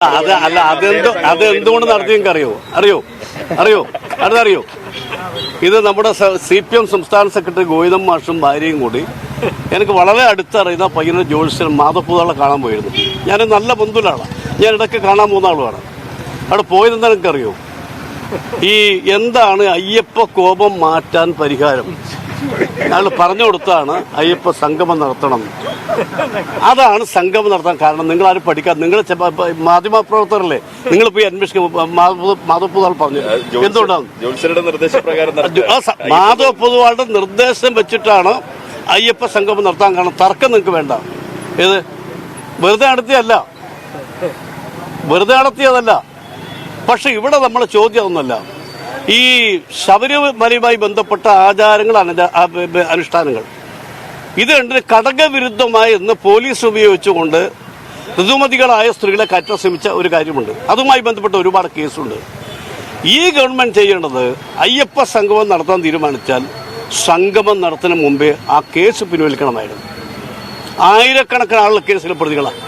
അത് അല്ല അതെന്തോ അത് എന്തുകൊണ്ട് നടത്തിയെങ്കിൽ അറിയോ? അറിയോ? അറിയോ അതറിയോ ഇത് നമ്മുടെ സി പി എം സംസ്ഥാന സെക്രട്ടറി ഗോവിന്ദം മാഷും ഭാര്യയും കൂടി എനിക്ക് വളരെ അടുത്തറിയുന്ന പയ്യനെ ജോത്സ്യൻ മാധപ്പൂതാളെ കാണാൻ പോയിരുന്നു. ഞാൻ നല്ല ബന്ധുവിലാണ്. ഞാൻ ഇടയ്ക്ക് കാണാൻ പോകുന്ന ആളുമാണ്. അവിടെ പോയതെന്താ എനിക്കറിയോ ഈ എന്താണ് അയ്യപ്പ കോപം മാറ്റാൻ പരിഹാരം? അയാൾ പറഞ്ഞു കൊടുത്താണ് അയ്യപ്പ സംഗമം നടത്തണം. അതാണ് സംഗമം നടത്താൻ കാരണം. നിങ്ങൾ ആരും പഠിക്കാൻ നിങ്ങൾ മാധ്യമ പ്രവർത്തകരല്ലേ നിങ്ങൾ പോയി അന്വേഷിക്കും മാധവ് പൊതുവാൾ പറഞ്ഞു. എന്തുകൊണ്ടാണ്? മാധവ് പൊതുവാളുടെ നിർദ്ദേശം വെച്ചിട്ടാണ് അയ്യപ്പ സംഗമം നടത്താൻ കാരണം. തർക്കം നിങ്ങൾക്ക് വേണ്ട. ഏത്? വെറുതെ നടത്തിയല്ല വെറുതെ നടത്തിയതല്ല. പക്ഷെ ഇവിടെ നമ്മളെ ചോദ്യം ഒന്നുമല്ല ഈ ശബരിമലയുമായി ബന്ധപ്പെട്ട ആചാരങ്ങളാണ് അനുഷ്ഠാനങ്ങൾ. ഇത് രണ്ടിന് കടകവിരുദ്ധമായി എന്ന് പോലീസ് ഉപയോഗിച്ചുകൊണ്ട് ഋതുമതികളായ സ്ത്രീകളെ കയറ്റാൻ ശ്രമിച്ച ഒരു കാര്യമുണ്ട്. അതുമായി ബന്ധപ്പെട്ട ഒരുപാട് കേസുണ്ട്. ഈ ഗവൺമെന്റ് ചെയ്യേണ്ടത് അയ്യപ്പ സംഗമം നടത്താൻ തീരുമാനിച്ചാൽ സംഗമം നടത്തുന്ന മുമ്പേ ആ കേസ് പിൻവലിക്കണമായിരുന്നു. ആയിരക്കണക്കിന് ആളുകൾ കേസിലെ പ്രതികളാണ്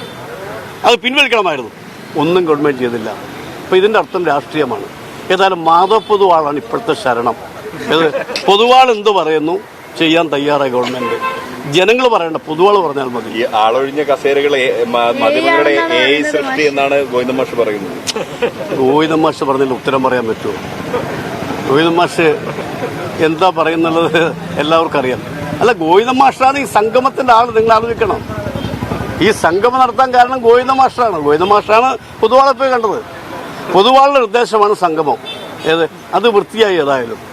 അത് പിൻവലിക്കണമായിരുന്നു. ഒന്നും ഗവൺമെന്റ് ചെയ്തില്ല. അപ്പം ഇതിന്റെ അർത്ഥം രാഷ്ട്രീയമാണ്. ഏതായാലും മാധവ് പൊതുവാളാണ് ഇപ്പോഴത്തെ ശരണം. പൊതുവാൾ എന്ത് പറയുന്നു? ചെയ്യാൻ തയ്യാറായി ഗവൺമെന്റ്. ജനങ്ങൾ പറയണ്ട പൊതുവാൾ പറഞ്ഞാൽ മതി. ഈ ആളൊഴിഞ്ഞ മാധ്യമങ്ങളുടെ എ സൃഷ്ടി എന്നാണ് ഗോവിന്ദ മാഷ് പറയുന്നത്. ഗോവിന്ദ മാഷ് പറഞ്ഞതിൽ ഉത്തരം പറയാൻ പറ്റുമോ? ഗോവിന്ദ മാഷ് എന്താ പറയുന്നുള്ളത് എല്ലാവർക്കും അറിയാം. അല്ല ഗോവിന്ദ മാഷാണ് ഈ സംഗമത്തിന്റെ ആൾ നിങ്ങൾ ആലോചിക്കണം. ഈ സംഗമം നടത്താൻ കാരണം ഗോവിന്ദ മാഷാണ്. ഗോവിന്ദ മാഷാണ് പൊതുവാളെ പോയി കണ്ടത്. പൊതുവാളുടെ നിർദ്ദേശമാണ് സംഗമം. ഏത്? അത് വൃത്തിയായി ഏതായാലും.